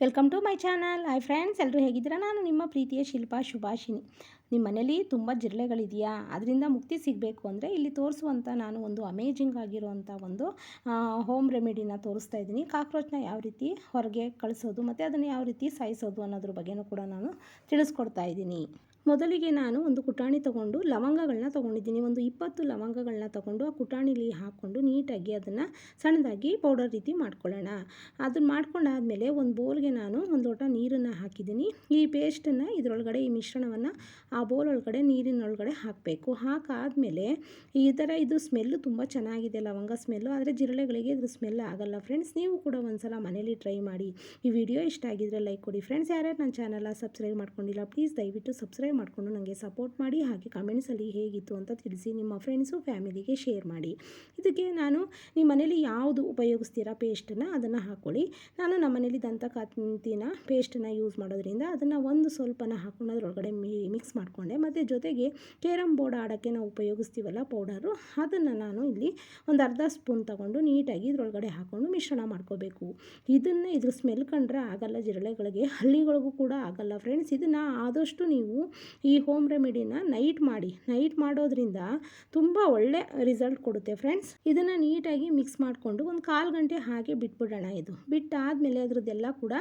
Welcome to my channel. Hi friends ಎಲ್ಲರೂ ಹೇಗಿದ್ದೀರಾ? ನಾನು ನಿಮ್ಮ ಪ್ರೀತಿಯ ಶಿಲ್ಪಾ ಶುಭಾಷಿನಿ ನಿಮ್ಮ ಮನೇಲಿ ತುಂಬ ಜಿರಳೆಗಳಿದೆಯಾ? ಅದರಿಂದ ಮುಕ್ತಿ ಸಿಗಬೇಕು ಅಂದರೆ ಇಲ್ಲಿ ತೋರಿಸುವಂಥ ನಾನು ಒಂದು ಅಮೇಜಿಂಗ್ ಆಗಿರುವಂಥ ಒಂದು ಹೋಮ್ ರೆಮಿಡಿನ ತೋರಿಸ್ತಾ ಇದ್ದೀನಿ. ಕಾಕ್ರೋಚ್ನ ಯಾವ ರೀತಿ ಹೊರಗೆ ಕಳಿಸೋದು ಮತ್ತು ಅದನ್ನು ಯಾವ ರೀತಿ ಸಾಯಿಸೋದು ಅನ್ನೋದ್ರ ಬಗ್ಗೆನೂ ಕೂಡ ನಾನು ತಿಳಿಸ್ಕೊಡ್ತಾ ಇದ್ದೀನಿ. ಮೊದಲಿಗೆ ನಾನು ಒಂದು ಕುಟಾಣಿ ತಗೊಂಡು ಲವಂಗಗಳನ್ನ ತೊಗೊಂಡಿದ್ದೀನಿ. ಒಂದು ಇಪ್ಪತ್ತು ಲವಂಗಗಳನ್ನ ತಗೊಂಡು ಆ ಕುಟಾಣಿಲಿ ಹಾಕ್ಕೊಂಡು ನೀಟಾಗಿ ಅದನ್ನು ಸಣ್ಣದಾಗಿ ಪೌಡರ್ ರೀತಿ ಮಾಡ್ಕೊಳ್ಳೋಣ. ಅದನ್ನು ಮಾಡ್ಕೊಂಡಾದಮೇಲೆ ಒಂದು ಬೌಲ್ಗೆ ನಾನು ಒಂದು ಲೋಟ ನೀರನ್ನು ಹಾಕಿದ್ದೀನಿ. ಈ ಪೇಸ್ಟನ್ನು ಇದರೊಳಗಡೆ ಈ ಮಿಶ್ರಣವನ್ನು ಆ ಬೋಲ್ ಒಳಗಡೆ ನೀರಿನೊಳಗಡೆ ಹಾಕಬೇಕು. ಹಾಕಾದಮೇಲೆ ಈ ಥರ ಇದು ಸ್ಮೆಲ್ಲು ತುಂಬ ಚೆನ್ನಾಗಿದೆ ಲವಂಗ ಸ್ಮೆಲ್ಲು ಆದರೆ ಜಿರಳೆಗಳಿಗೆ ಇದ್ರ ಸ್ಮೆಲ್ ಆಗಲ್ಲ ಫ್ರೆಂಡ್ಸ್ ನೀವು ಕೂಡ ಒಂದ್ಸಲ ಮನೇಲಿ ಟ್ರೈ ಮಾಡಿ ಈ ವಿಡಿಯೋ ಇಷ್ಟ ಆಗಿದ್ರೆ ಲೈಕ್ ಕೊಡಿ. ಫ್ರೆಂಡ್ಸ್ ಯಾರ್ಯಾರು ನನ್ನ ಚಾನಲ್ನ ಸಬ್ಸ್ಕ್ರೈಬ್ ಮಾಡ್ಕೊಂಡಿಲ್ಲ ಪ್ಲೀಸ್ ದಯವಿಟ್ಟು ಸಬ್ಸ್ಕ್ರೈಬ್ ಮಾಡಿಕೊಂಡು ನನಗೆ ಸಪೋರ್ಟ್ ಮಾಡಿ. ಹಾಗೆ ಕಮೆಂಟ್ಸಲ್ಲಿ ಹೇಗಿತ್ತು ಅಂತ ತಿಳಿಸಿ ನಿಮ್ಮ ಫ್ರೆಂಡ್ಸು ಫ್ಯಾಮಿಲಿಗೆ ಶೇರ್ ಮಾಡಿ. ಇದಕ್ಕೆ ನಾನು ನಿಮ್ಮ ಮನೇಲಿ ಯಾವುದು ಉಪಯೋಗಿಸ್ತೀರಾ ಪೇಸ್ಟನ್ನು ಅದನ್ನು ಹಾಕ್ಕೊಳ್ಳಿ ನಾನು ನಮ್ಮ ಮನೇಲಿ ದಂತ ಕಾತಿನ ಪೇಸ್ಟನ್ನು ಯೂಸ್ ಮಾಡೋದ್ರಿಂದ ಅದನ್ನು ಒಂದು ಸ್ವಲ್ಪನ ಹಾಕ್ಕೊಂಡು ಅದರೊಳಗಡೆ ಮಿಕ್ಸ್ ಮಾಡಿಕೊಂಡೆ. ಮತ್ತು ಜೊತೆಗೆ ಕೇರಮ್ ಬೋರ್ಡ್ ಆಡೋಕ್ಕೆ ನಾವು ಉಪಯೋಗಿಸ್ತೀವಲ್ಲ ಪೌಡರು, ಅದನ್ನು ನಾನು ಇಲ್ಲಿ ಒಂದು ಅರ್ಧ ಸ್ಪೂನ್ ತಗೊಂಡು ನೀಟಾಗಿ ಇದರೊಳಗಡೆ ಹಾಕ್ಕೊಂಡು ಮಿಶ್ರಣ ಮಾಡ್ಕೋಬೇಕು. ಇದನ್ನು ಇದ್ರ ಸ್ಮೆಲ್ ಕಂಡ್ರೆ ಆಗಲ್ಲ, ಜಿರಳೆಗಳಿಗೆ ಹಳ್ಳಿಗಳಿಗೂ ಕೂಡ ಆಗಲ್ಲ ಫ್ರೆಂಡ್ಸ್ ಇದನ್ನು ಆದಷ್ಟು ನೀವು ಈ ಹೋಮ್ ರೆಮಿಡಿನ ನೈಟ್ ಮಾಡಿ. ನೈಟ್ ಮಾಡೋದ್ರಿಂದ ತುಂಬ ಒಳ್ಳೆ ರಿಸಲ್ಟ್ ಕೊಡುತ್ತೆ ಫ್ರೆಂಡ್ಸ್ ಇದನ್ನು ನೀಟಾಗಿ ಮಿಕ್ಸ್ ಮಾಡಿಕೊಂಡು ಒಂದು ಕಾಲು ಗಂಟೆ ಹಾಗೆ ಬಿಟ್ಬಿಡೋಣ ಇದು. ಬಿಟ್ಟಾದಮೇಲೆ ಅದರದ್ದೆಲ್ಲ ಕೂಡ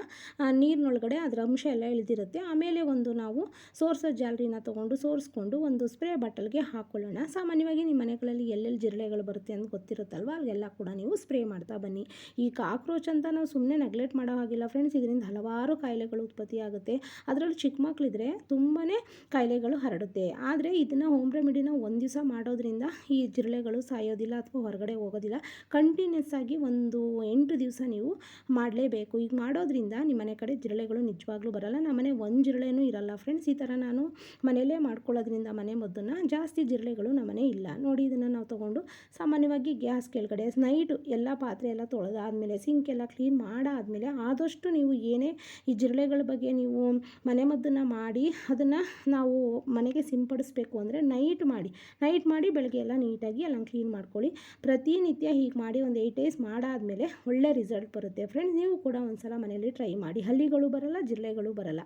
ನೀರಿನೊಳಗಡೆ ಅದರ ಅಂಶ ಎಲ್ಲ ಇಳಿದಿರುತ್ತೆ. ಆಮೇಲೆ ಒಂದು ನಾವು ಸೋರ್ಸೋ ಜಾಲರಿನ ತೊಗೊಂಡು ಸೋರಿಸ್ಕೊಂಡು ಒಂದು ಸ್ಪ್ರೇ ಬಾಟಲ್ಗೆ ಹಾಕ್ಕೊಳ್ಳೋಣ ಸಾಮಾನ್ಯವಾಗಿ ನಿಮ್ಮ ಮನೆಗಳಲ್ಲಿ ಎಲ್ಲೆಲ್ಲಿ ಜಿರಳೆಗಳು ಬರುತ್ತೆ ಅಂತ ಗೊತ್ತಿರುತ್ತಲ್ವ? ಅಲ್ಲಿಗೆಲ್ಲ ಕೂಡ ನೀವು ಸ್ಪ್ರೇ ಮಾಡ್ತಾ ಬನ್ನಿ. ಈ ಕಾಕ್ರೋಚ್ ಅಂತ ನಾವು ಸುಮ್ಮನೆ ನೆಗ್ಲೆಕ್ಟ್ ಮಾಡೋ ಹಾಗಿಲ್ಲ ಫ್ರೆಂಡ್ಸ್ ಇದರಿಂದ ಹಲವಾರು ಕಾಯಿಲೆಗಳು ಉತ್ಪತ್ತಿ ಆಗುತ್ತೆ. ಅದರಲ್ಲೂ ಚಿಕ್ಕ ಮಕ್ಕಳಿದ್ರೆ ತುಂಬಾ ಕಾಯಿಲೆಗಳು ಹರಡುತ್ತೆ. ಆದರೆ ಇದನ್ನು ಹೋಮ್ ರೆಮಿಡಿನ ಒಂದು ದಿವಸ ಮಾಡೋದ್ರಿಂದ ಈ ಜಿರಳೆಗಳು ಸಾಯೋದಿಲ್ಲ ಅಥವಾ ಹೊರಗಡೆ ಹೋಗೋದಿಲ್ಲ. ಕಂಟಿನ್ಯೂಸ್ ಆಗಿ ಒಂದು ಎಂಟು ದಿವಸ ನೀವು ಮಾಡಲೇಬೇಕು. ಈಗ ಮಾಡೋದ್ರಿಂದ ನಿಮ್ಮ ಮನೆ ಕಡೆ ಜಿರಳೆಗಳು ನಿಜವಾಗ್ಲೂ ಬರಲ್ಲ. ನಮ್ಮನೆ ಒಂದು ಜಿರಳೆನೂ ಇರಲ್ಲ ಫ್ರೆಂಡ್ಸ್ ಈ ಥರ ನಾನು ಮನೆಯಲ್ಲೇ ಮಾಡ್ಕೊಳ್ಳೋದ್ರಿಂದ ಮನೆ ಮದ್ದನ್ನು ಜಾಸ್ತಿ ಜಿರಳೆಗಳು ನಮ್ಮನೆ ಇಲ್ಲ. ನೋಡಿ ಇದನ್ನು ನಾವು ತೊಗೊಂಡು ಸಾಮಾನ್ಯವಾಗಿ ಗ್ಯಾಸ್ ಕೆಳಗಡೆ ನೈಟು ಎಲ್ಲ ಪಾತ್ರೆ ಎಲ್ಲ ತೊಳೆದಾದ್ಮೇಲೆ ಸಿಂಕ್ ಎಲ್ಲ ಕ್ಲೀನ್ ಮಾಡಾದಮೇಲೆ ಆದಷ್ಟು ನೀವು ಏನೇ ಈ ಜಿರಳೆಗಳ ಬಗ್ಗೆ ನೀವು ಮನೆ ಮದ್ದನ್ನು ಮಾಡಿ ಅದನ್ನು ನಾವು ಮನೆಗೆ ಸಿಂಪಡಿಸ್ಬೇಕು ಅಂದರೆ ನೈಟ್ ಮಾಡಿ. ನೈಟ್ ಮಾಡಿ ಬೆಳಗ್ಗೆ ಎಲ್ಲ ನೀಟಾಗಿ ಎಲ್ಲ ಕ್ಲೀನ್ ಮಾಡ್ಕೊಳ್ಳಿ. ಪ್ರತಿನಿತ್ಯ ಹೀಗೆ ಮಾಡಿ ಒಂದು ಏಯ್ಟ್ ಡೇಸ್ ಮಾಡಾದಮೇಲೆ ಒಳ್ಳೆ ರಿಸಲ್ಟ್ ಬರುತ್ತೆ. ಫ್ರೆಂಡ್ಸ್ ನೀವು ಕೂಡ ಒಂದು ಸಲ ಮನೆಯಲ್ಲಿ ಟ್ರೈ ಮಾಡಿ. ಹಲ್ಲಿಗಳು ಬರಲ್ಲ, ಜಿರಳೆಗಳು ಬರಲ್ಲ.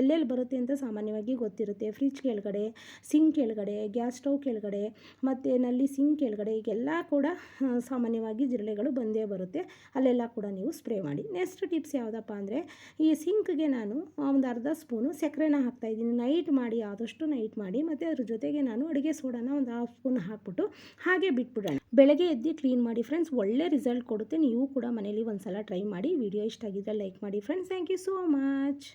ಎಲ್ಲೆಲ್ಲಿ ಬರುತ್ತೆ ಅಂತ ಸಾಮಾನ್ಯವಾಗಿ ಗೊತ್ತಿರುತ್ತೆ. ಫ್ರಿಜ್ ಕೆಳಗಡೆ, ಸಿಂಕ್ ಕೆಳಗಡೆ, ಗ್ಯಾಸ್ ಸ್ಟವ್ ಕೆಳಗಡೆ, ಮತ್ತು ನಲ್ಲಿ ಸಿಂಕ್ ಕೆಳಗಡೆ ಈಗೆಲ್ಲ ಕೂಡ ಸಾಮಾನ್ಯವಾಗಿ ಜಿರಳೆಗಳು ಬಂದೇ ಬರುತ್ತೆ. ಅಲ್ಲೆಲ್ಲ ಕೂಡ ನೀವು ಸ್ಪ್ರೇ ಮಾಡಿ. ನೆಕ್ಸ್ಟ್ ಟಿಪ್ಸ್ ಯಾವುದಪ್ಪ ಅಂದರೆ, ಈ ಸಿಂಕ್ಗೆ ನಾನು ಒಂದು ಅರ್ಧ ಸ್ಪೂನು ಸಕ್ಕರೆನ ಹಾಕ್ತಾಯಿದ್ದೀನಿ ನೈಟ್ ಮಾಡಿ, ಆದಷ್ಟು ನೈಟ್ ಮಾಡಿ, ಮತ್ತು ಅದ್ರ ಜೊತೆಗೆ ನಾನು ಅಡುಗೆ ಸೋಡಾನ ಒಂದು ಹಾಫ್ ಸ್ಪೂನ್ ಹಾಕ್ಬಿಟ್ಟು ಹಾಗೆ ಬಿಟ್ಬಿಡೋಣ. ಬೆಳಗ್ಗೆ ಎದ್ದು ಕ್ಲೀನ್ ಮಾಡಿ ಫ್ರೆಂಡ್ಸ್, ಒಳ್ಳೆ ರಿಸಲ್ಟ್ ಕೊಡುತ್ತೆ. ನೀವು ಕೂಡ ಮನೇಲಿ ಒಂದು ಸಲ ಟ್ರೈ ಮಾಡಿ, ವಿಡಿಯೋ ಇಷ್ಟ ಆಗಿದ್ದರೆ ಲೈಕ್ ಮಾಡಿ friends. Thank you so much.